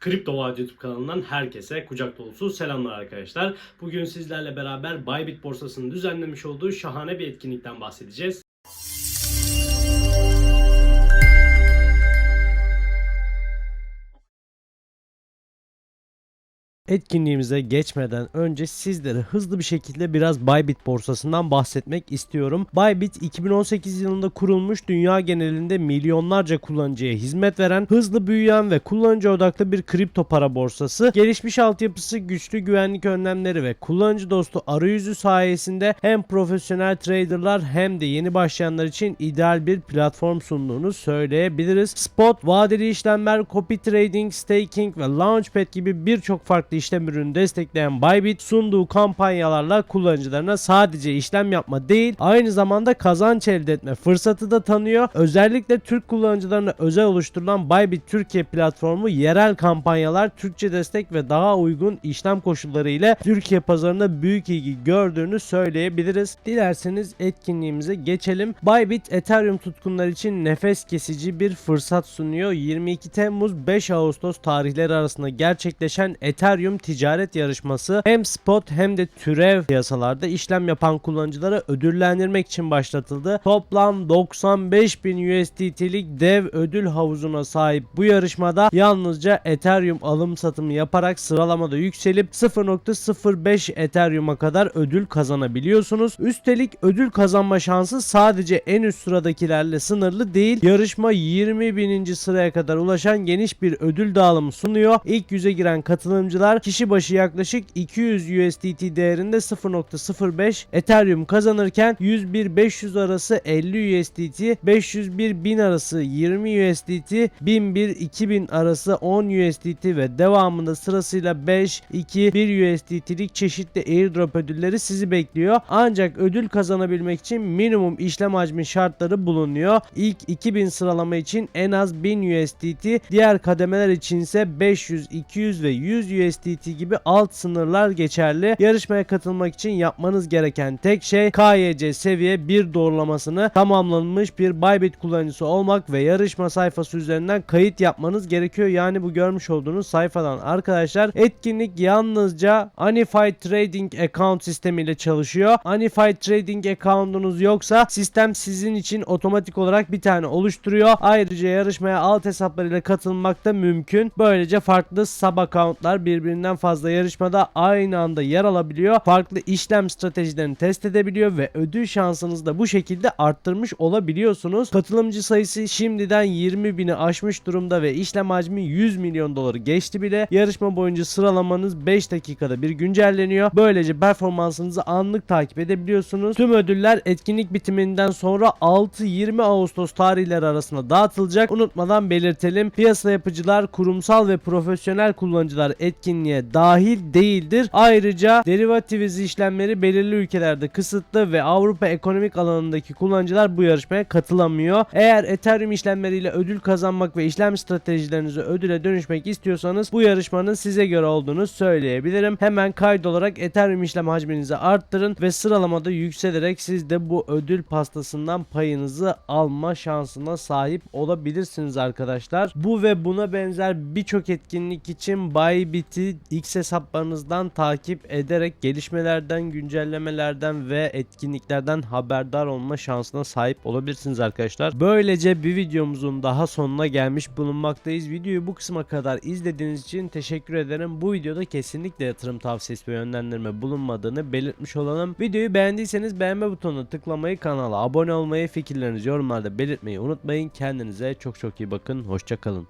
Kripto Vaat YouTube kanalından herkese kucak dolusu selamlar arkadaşlar. Bugün sizlerle beraber Bybit borsasının düzenlemiş olduğu şahane bir etkinlikten bahsedeceğiz. Etkinliğimize geçmeden önce sizlere hızlı bir şekilde biraz Bybit borsasından bahsetmek istiyorum. Bybit 2018 yılında kurulmuş dünya genelinde milyonlarca kullanıcıya hizmet veren, hızlı büyüyen ve kullanıcı odaklı bir kripto para borsası. Gelişmiş altyapısı, güçlü güvenlik önlemleri ve kullanıcı dostu arayüzü sayesinde hem profesyonel traderlar hem de yeni başlayanlar için ideal bir platform sunduğunu söyleyebiliriz. Spot, vadeli işlemler, copy trading, staking ve launchpad gibi birçok farklı işlem ürünü destekleyen Bybit sunduğu kampanyalarla kullanıcılarına sadece işlem yapma değil aynı zamanda kazanç elde etme fırsatı da tanıyor. Özellikle Türk kullanıcılarına özel oluşturulan Bybit Türkiye platformu yerel kampanyalar, Türkçe destek ve daha uygun işlem koşulları ile Türkiye pazarında büyük ilgi gördüğünü söyleyebiliriz. Dilerseniz etkinliğimize geçelim. Bybit Ethereum tutkunlar için nefes kesici bir fırsat sunuyor. 22 Temmuz 5 Ağustos tarihleri arasında gerçekleşen Ethereum ticaret yarışması hem spot hem de türev piyasalarda işlem yapan kullanıcılara ödüllendirmek için başlatıldı. Toplam 95 bin USDT'lik dev ödül havuzuna sahip bu yarışmada yalnızca Ethereum alım satımı yaparak sıralamada yükselip 0.05 Ethereum'a kadar ödül kazanabiliyorsunuz. Üstelik ödül kazanma şansı sadece en üst sıradakilerle sınırlı değil. Yarışma 20 bininci sıraya kadar ulaşan geniş bir ödül dağılımı sunuyor. İlk yüze giren katılımcılar kişi başı yaklaşık 200 USDT değerinde 0.05 Ethereum kazanırken 101-500 arası 50 USDT, 501-1000 arası 20 USDT, 1001-2000 arası 10 USDT ve devamında sırasıyla 5, 2, 1 USDT'lik çeşitli airdrop ödülleri sizi bekliyor. Ancak ödül kazanabilmek için minimum işlem hacmi şartları bulunuyor. İlk 2000 sıralama için en az 1000 USDT, diğer kademeler için ise 500, 200 ve 100 USDT gibi alt sınırlar geçerli. Yarışmaya katılmak için yapmanız gereken tek şey KYC seviye 1 doğrulamasını tamamlanmış bir Bybit kullanıcısı olmak ve yarışma sayfası üzerinden kayıt yapmanız gerekiyor. Yani bu görmüş olduğunuz sayfadan arkadaşlar etkinlik yalnızca Unified Trading Account sistemiyle çalışıyor. Unified Trading account'unuz yoksa sistem sizin için otomatik olarak bir tane oluşturuyor. Ayrıca yarışmaya alt hesaplarıyla katılmak da mümkün. Böylece farklı sub account'lar birbirinden fazla yarışmada aynı anda yer alabiliyor. Farklı işlem stratejilerini test edebiliyor ve ödül şansınızı da bu şekilde arttırmış olabiliyorsunuz. Katılımcı sayısı şimdiden 20 bini aşmış durumda ve işlem hacmi 100 milyon doları geçti bile. Yarışma boyunca sıralamanız 5 dakikada bir güncelleniyor. Böylece performansınızı anlık takip edebiliyorsunuz. Tüm ödüller etkinlik bitiminden sonra 6-20 Ağustos tarihleri arasında dağıtılacak. Unutmadan belirtelim. Piyasa yapıcılar, kurumsal ve profesyonel kullanıcılar etkinliğe dahil değildir. Ayrıca derivativiz işlemleri belirli ülkelerde kısıtlı ve Avrupa ekonomik alanındaki kullanıcılar bu yarışmaya katılamıyor. Eğer Ethereum işlemleriyle ödül kazanmak ve işlem stratejilerinizi ödüle dönüşmek istiyorsanız bu yarışmanın size göre olduğunu söyleyebilirim. Hemen kaydolarak Ethereum işlem hacminizi arttırın ve sıralamada yükselerek siz de bu ödül pastasından payınızı alma şansına sahip olabilirsiniz arkadaşlar. Bu ve buna benzer birçok etkinlik için Bybit'i X hesaplarınızdan takip ederek gelişmelerden, güncellemelerden ve etkinliklerden haberdar olma şansına sahip olabilirsiniz arkadaşlar. Böylece bir videomuzun daha sonuna gelmiş bulunmaktayız. Videoyu bu kısma kadar izlediğiniz için teşekkür ederim. Bu videoda kesinlikle yatırım tavsiyesi ve yönlendirme bulunmadığını belirtmiş olalım. Videoyu beğendiyseniz beğenme butonuna tıklamayı, kanala abone olmayı, fikirlerinizi yorumlarda belirtmeyi unutmayın. Kendinize çok çok iyi bakın. Hoşçakalın.